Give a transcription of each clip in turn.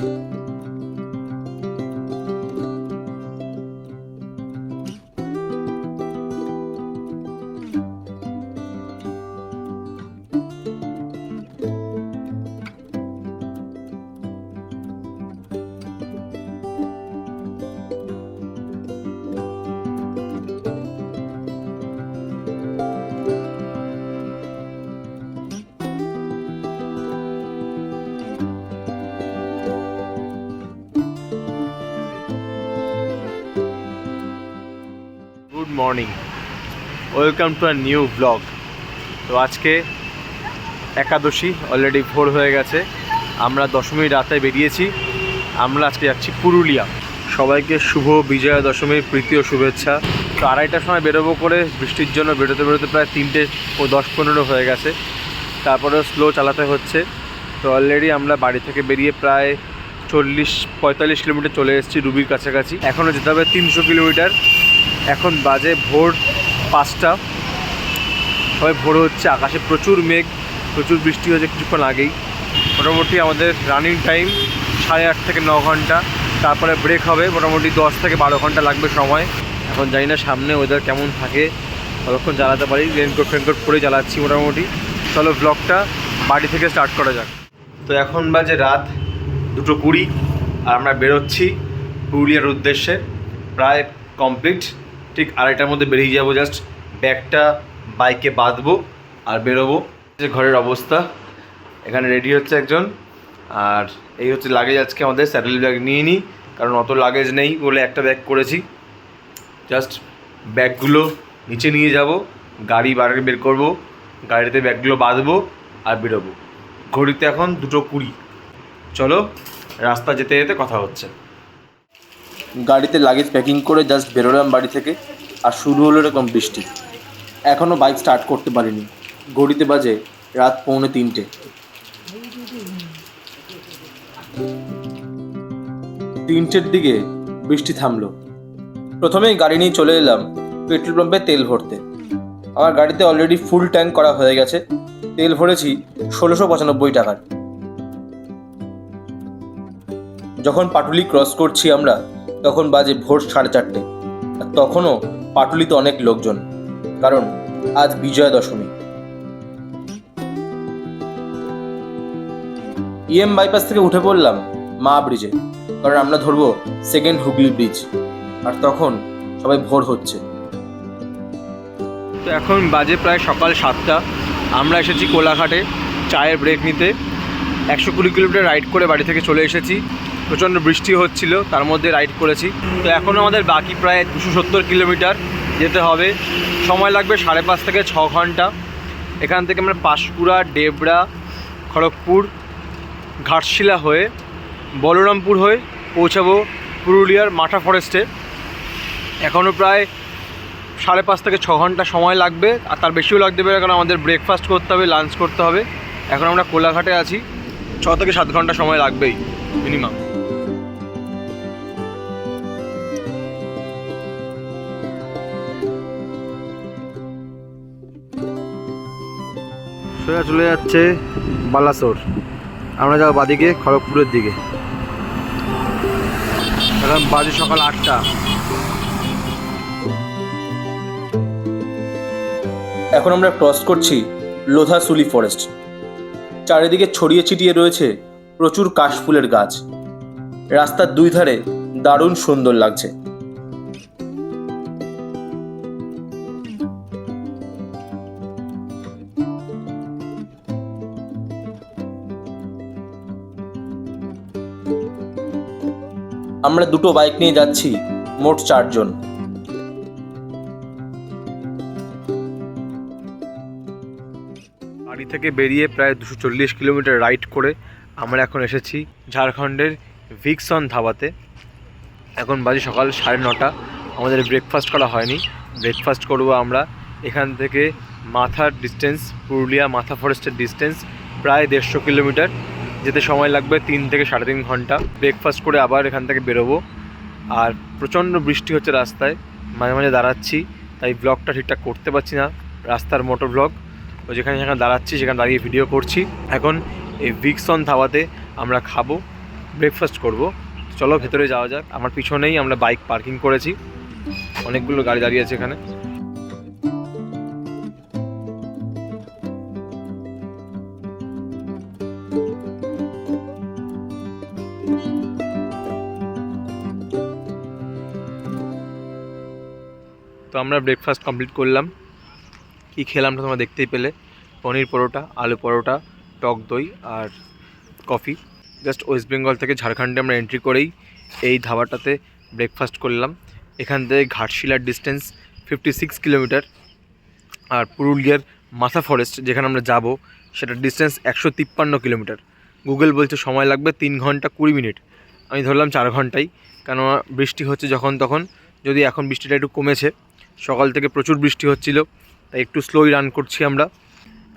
Good morning welcome to a new blog তো আজকে একাদশী already ভোর হয়ে গেছে। আমরা দশমী রাতে বেরিয়েছি। আমরা আজকে যাচ্ছি পুরুলিয়া। সবাইকে শুভ বিজয়া দশমীর প্রীতি ও শুভেচ্ছা। তো আড়াইটার সময় বেরোবো করে বৃষ্টির জন্য বেরোতে বেরোতে প্রায় তিনটে ও দশ পনেরো হয়ে গেছে। তারপরে স্লো চালাতে হচ্ছে। তো অলরেডি আমরা বাড়ি থেকে বেরিয়ে প্রায় চল্লিশ পঁয়তাল্লিশ কিলোমিটার চলে এসেছি রুবির কাছাকাছি। এখনও যেতে হবে তিনশো কিলোমিটার। এখন বাজে ভোর পাঁচটা। সবাই ভোর হচ্ছে, আকাশে প্রচুর মেঘ, প্রচুর বৃষ্টি হয়েছে কিছুক্ষণ আগেই। মোটামুটি আমাদের রানিং টাইম সাড়ে আট থেকে ন ঘণ্টা। তারপরে ব্রেক হবে, মোটামুটি দশ থেকে বারো ঘণ্টা লাগবে সময়। এখন জানি না সামনে ওয়েদার কেমন থাকে। ততক্ষণ চালাতে পারি রেনকোট ফেনকোট পরে চালাচ্ছি মোটামুটি। চলো ব্লগটা বাড়ি থেকে স্টার্ট করা যাক। তো এখন বাজে রাত দুটো কুড়ি, আর আমরা বেরোচ্ছি পুরুলিয়ার উদ্দেশ্যে। প্রায় কমপ্লিট ঠিক আড়াইটার মধ্যে বেরিয়ে যাব জাস্ট ব্যাগটা, বাইকে বাঁধবো আর বেরোবো। যে ঘরের অবস্থা। এখানে রেডি হচ্ছে একজন। আর এই হচ্ছে লাগেজ আজকে আমাদের স্যাটেল ব্যাগ নিয়ে নিই কারণ অত লাগেজ নেই বলে একটা ব্যাগ করেছি। জাস্ট ব্যাগগুলো নিচে নিয়ে যাব, গাড়ি বাইরে বের করব, গাড়িতে ব্যাগগুলো বাঁধবো আর বেরোবো। ঘড়িতে এখন দুটো কুড়ি। চলো, রাস্তা যেতে যেতে কথা হচ্ছে। গাড়িতে লাগেজ প্যাকিং করে জাস্ট বেরোলাম বাড়ি থেকে, আর শুরু হলো এরকম বৃষ্টি। এখনও বাইক স্টার্ট করতে পারিনি। ঘড়িতে বাজে রাত পৌনে তিনটে। তিনটের দিকে বৃষ্টি থামলো। প্রথমেই গাড়ি নিয়ে চলে এলাম পেট্রোল পাম্পে তেল ভরতে। আমার গাড়িতে অলরেডি ফুল ট্যাঙ্ক করা হয়ে গেছে। তেল ভরেছি ষোলোশো পঁচানব্বই টাকার। যখন পাটুলি ক্রস করছি আমরা তখন বাজে ভোর সাড়ে চারটে। আর তখনও পাটুলিতে অনেক লোকজন, কারণ আজ বিজয়া দশমী ইএম বাইপাস থেকে উঠে পড়লাম মা ব্রিজে কারণ আমরা ধরবো সেকেন্ড হুগলি ব্রিজ আর তখন সবাই ভোর হচ্ছে। তো এখন বাজে প্রায় সকাল সাতটা। আমরা এসেছি কোলাঘাটে, চায়ের ব্রেক নিতে। একশো কুড়ি কিলোমিটার রাইড করে বাড়ি থেকে চলে এসেছি। প্রচণ্ড বৃষ্টি হচ্ছিল, তার মধ্যে রাইড করেছি। তো এখন আমাদের বাকি প্রায় দুশো সত্তর কিলোমিটার যেতে হবে। সময় লাগবে সাড়ে পাঁচ থেকে ছ ঘণ্টা। এখান থেকে আমরা পাঁশকুড়া ডেবরা খড়গপুর, ঘাটশিলা হয়ে বলরামপুর হয়ে পৌঁছাবো পুরুলিয়ার মাঠা ফরেস্টে এখনও প্রায় সাড়ে পাঁচ থেকে ছ ঘণ্টা সময় লাগবে, আর তার বেশিও লাগতে পারে কারণ আমাদের ব্রেকফাস্ট করতে হবে লাঞ্চ করতে হবে। এখন আমরা কোলাঘাটে আছি। ছ থেকে সাত ঘণ্টা সময় লাগবেই মিনিমাম সোজা চলে যাচ্ছে বালাসোর। আমরা যাব বাদিকে খড়গপুরের দিকে। এখন বাজে সকাল আটটা। এখন আমরা ক্রস করছি লোধাসুলি ফরেস্ট চারিদিকে ছড়িয়ে ছিটিয়ে রয়েছে প্রচুর কাশফুলের গাছ। রাস্তার দুই ধারে দারুণ সুন্দর লাগছে। আমরা দুটো বাইক নিয়ে যাচ্ছি, মোট চারজন। থেকে বেরিয়ে প্রায় দুশো চল্লিশ কিলোমিটার রাইড করে আমরা এখন এসেছি ঝাড়খণ্ডের ভিক্সন ধাবাতে। এখন বাজে সকাল সাড়ে নটা। আমাদের ব্রেকফাস্ট করা হয়নি। ব্রেকফাস্ট করব আমরা। এখান থেকে মাথার ডিস্টেন্স পুরুলিয়া মাথা ফরেস্টের ডিস্টেন্স প্রায় দেড়শো কিলোমিটার। যেতে সময় লাগবে তিন থেকে সাড়ে তিন ঘণ্টা। ব্রেকফাস্ট করে আবার এখান থেকে বেরোবো। আর প্রচণ্ড বৃষ্টি হচ্ছে রাস্তায়। মাঝে মাঝে দাঁড়াচ্ছি। তাই ব্লগটা ঠিকঠাক করতে পারছি না। রাস্তার মোটর ব্লগ তো যেখানে যেখানে দাঁড়াচ্ছি, সেখানে দাঁড়িয়ে ভিডিও করছি। এখন এই ভিক্সন ধাবাতে আমরা খাব ব্রেকফাস্ট করব। চলো ভেতরে যাওয়া যাক। আমার পিছনেই আমরা বাইক পার্কিং করেছি। অনেকগুলো গাড়ি দাঁড়িয়ে আছে এখানে। তো আমরা ব্রেকফাস্ট কমপ্লিট করলাম। কী খেলাম তোমরা দেখতেই পেলে? পনির পরোটা, আলু পরোটা, টক দই আর কফি। জাস্ট ওয়েস্ট বেঙ্গল থেকে ঝাড়খণ্ডে আমরা এন্ট্রি করেই এই ধাবাটাতে ব্রেকফাস্ট করলাম। এখান থেকে ঘাটশিলার ডিস্টেন্স ফিফটি সিক্স কিলোমিটার আর পুরুলিয়ার মাথা ফরেস্ট যেখানে আমরা যাব, সেটার ডিস্টেন্স একশো তিপ্পান্ন কিলোমিটার গুগল বলছে সময় লাগবে তিন ঘণ্টা কুড়ি মিনিট। আমি ধরলাম চার ঘন্টাই কেন বৃষ্টি হচ্ছে যখন তখন। যদি এখন বৃষ্টিটা একটু কমেছে, সকাল থেকে প্রচুর বৃষ্টি হচ্ছিল। তাই একটু স্লোই রান করছি আমরা।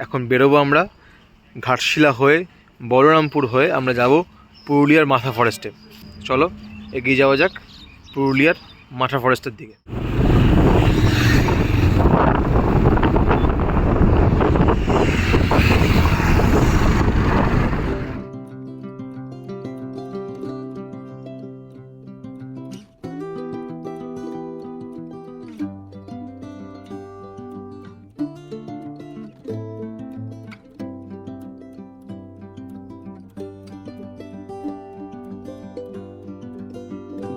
এখন বেরোবো আমরা ঘাটশিলা হয়ে, বলরামপুর হয়ে আমরা যাব পুরুলিয়ার মাথা ফরেস্টে চলো, এগিয়ে যাওয়া যাক পুরুলিয়ার মাথা ফরেস্টের দিকে।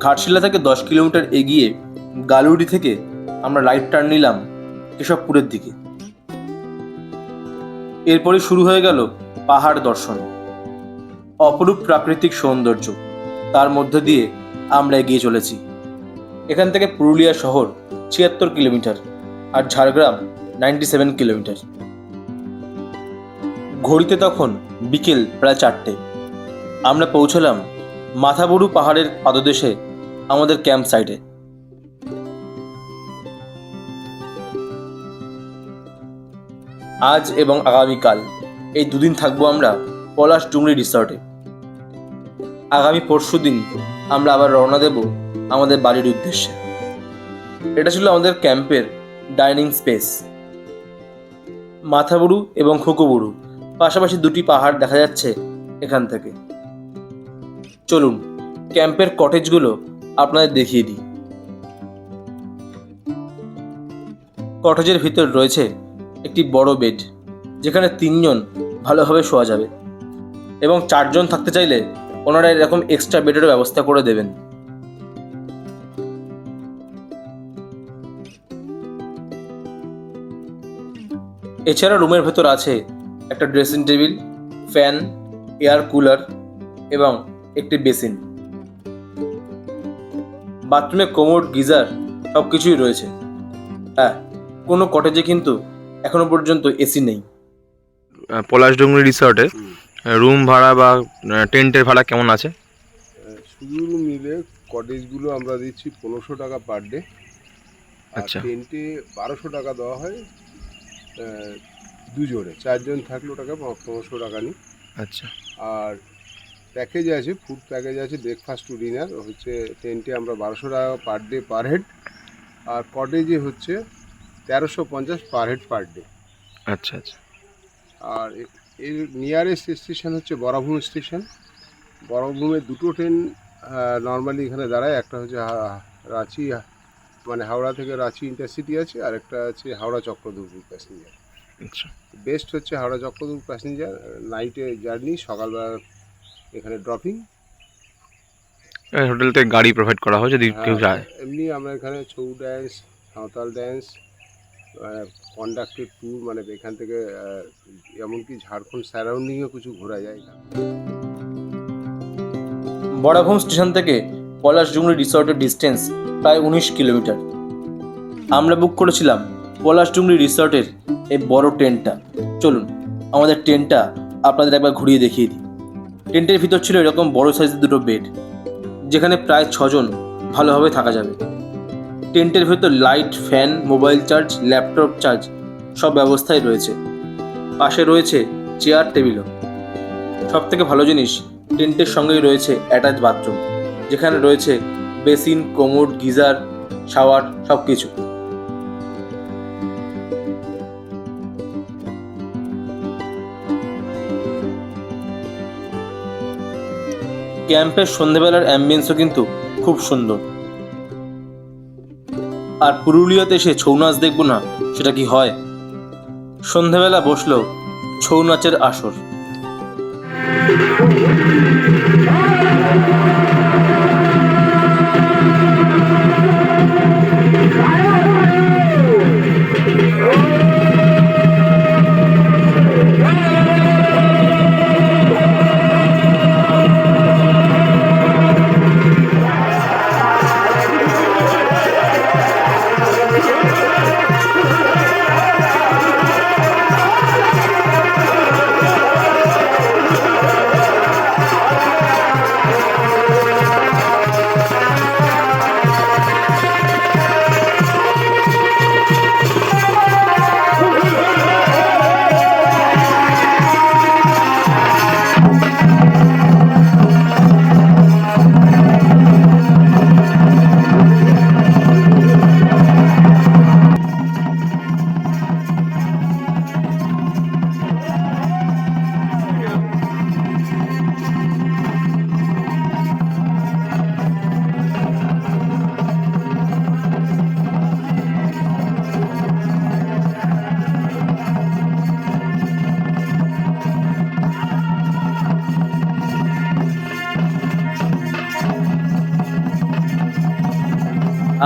ঘাটশিলা থেকে দশ কিলোমিটার এগিয়ে গালুড়ি থেকে আমরা রাইট টার্ন নিলাম কেশবপুরের দিকে। এরপরে শুরু হয়ে গেল পাহাড় দর্শন। অপরূপ প্রাকৃতিক সৌন্দর্য, তার মধ্য দিয়ে আমরা এগিয়ে চলেছি। এখান থেকে পুরুলিয়া শহর ছিয়াত্তর কিলোমিটার আর ঝাড়গ্রাম নাইনটি সেভেন কিলোমিটার। ঘড়িতে তখন বিকেল প্রায় চারটে। আমরা পৌঁছলাম মাথাবড়ু পাহাড়ের পাদদেশে আমাদের ক্যাম্প সাইটে। আজ এবং আগামীকাল এই দুদিন থাকব আমরা পলাশ ডুংরি রিসর্টে। আগামী পরশু দিন আমরা আবার রওনা দেব আমাদের বাড়ির উদ্দেশ্যে। এটা ছিল আমাদের ক্যাম্পের ডাইনিং স্পেস। মাথাবুড়ু এবং খোকোবুড়ু পাশাপাশি দুটি পাহাড় দেখা যাচ্ছে এখান থেকে। চলুন, ক্যাম্পের কটেজগুলো আপনাদের দেখিয়ে দিই। কটেজের ভিতর রয়েছে একটি বড় বেড, যেখানে তিনজন ভালোভাবে শোয়া যাবে এবং চারজন থাকতে চাইলে ওনারা এরকম এক্সট্রা বেডেরও ব্যবস্থা করে দেবেন। এছাড়া রুমের ভেতর আছে একটা dressing table fan air cooler এবং একটি বেসিন বাথরুমে কোমোড গিজার সব কিছুই রয়েছে। হ্যাঁ কোনো কটেজে কিন্তু এখনও পর্যন্ত এসি নেই। পলাশ ডুংরি রিসর্টে রুম ভাড়া বা টেন্টের ভাড়া কেমন আছে? শুধু মিলে কটেজগুলো আমরা দিচ্ছি পনেরোশো টাকা পার ডে আচ্ছা। টেন্টে বারোশো টাকা দেওয়া হয় দুজনে চারজন থাকলে ওটাকে পনেরোশো টাকা নিই। আচ্ছা। আর প্যাকেজ আছে ফুড প্যাকেজ আছে ব্রেকফাস্ট টু ডিনার হচ্ছে টেন্টে আমরা বারোশো টাকা পার ডে পার হেড আর কটেজে হচ্ছে তেরোশো পঞ্চাশ পার হেড পার ডে আচ্ছা আচ্ছা। আর এর নিয়ারেস্ট স্টেশন হচ্ছে বরাভূম স্টেশন বরাভূমে দুটো ট্রেন নর্মালি এখানে দাঁড়ায় একটা হচ্ছে রাঁচি মানে হাওড়া থেকে রাঁচি ইন্টারসিটি আছে আর একটা আছে হাওড়া চক্রধরপুর প্যাসেঞ্জার আচ্ছা। বেস্ট হচ্ছে হাওড়া চক্রদুর্গ প্যাসেঞ্জার নাইটে জার্নি সকালবেলা এখানে ড্রপিং হোটেল থেকে গাড়ি প্রোভাইড করা হয় যদি কেউ যায়। এমনি আমরা এখানে Chhau dance Santhal dance conducted tour মানে এখান থেকে আহ, এমনকি ঝাড়খণ্ড সারাউন্ডিংয়ে কিছু ঘোরা যায় না বড়াভূম স্টেশন থেকে পলাশ ডুংরি রিসর্টের ডিস্টেন্স প্রায় উনিশ কিলোমিটার। আমরা বুক করেছিলাম পলাশ ডুংরি রিসর্টের এই বড় টেন্টটা চলুন আমাদের টেন্টটা আপনাদের একবার ঘুরিয়ে দেখিয়ে দিই। টেন্টের ভিতর ছিল এরকম বড় সাইজের দুটো বেড, যেখানে প্রায় ছজন ভালোভাবে থাকা যাবে। টেন্টের ভেতর light, fan, mobile charge, laptop charge সব ব্যবস্থাই রয়েছে। পাশে রয়েছে চেয়ার, টেবিলও। সব থেকে ভালো জিনিস, টেন্টের সঙ্গেই রয়েছে অ্যাটাচ বাথরুম, যেখানে রয়েছে বেসিন কোমোড গিজার, শাওয়ার সব কিছু ক্যাম্পের সন্ধেবেলার অ্যাম্বিয়েন্সও কিন্তু খুব সুন্দর। আর পুরুলিয়াতে এসে ছৌ নাচ দেখব না, সেটা কি হয়? সন্ধ্যেবেলা বসল ছৌ নাচের আসর।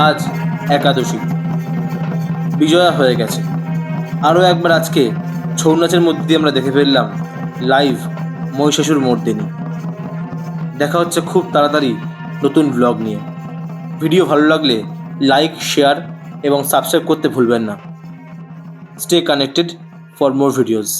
আজ একাদশী। বিজয়া হয়ে গেছে। আরও একবার আজকে ছৌ নাচের মধ্যে দিয়ে আমরা দেখে ফেললাম লাইভ মহিষাসুর মর্দিনী। দেখা হচ্ছে খুব তাড়াতাড়ি নতুন ব্লগ নিয়ে। ভিডিও ভালো লাগলে লাইক শেয়ার এবং সাবস্ক্রাইব করতে ভুলবেন না। Stay connected for more videos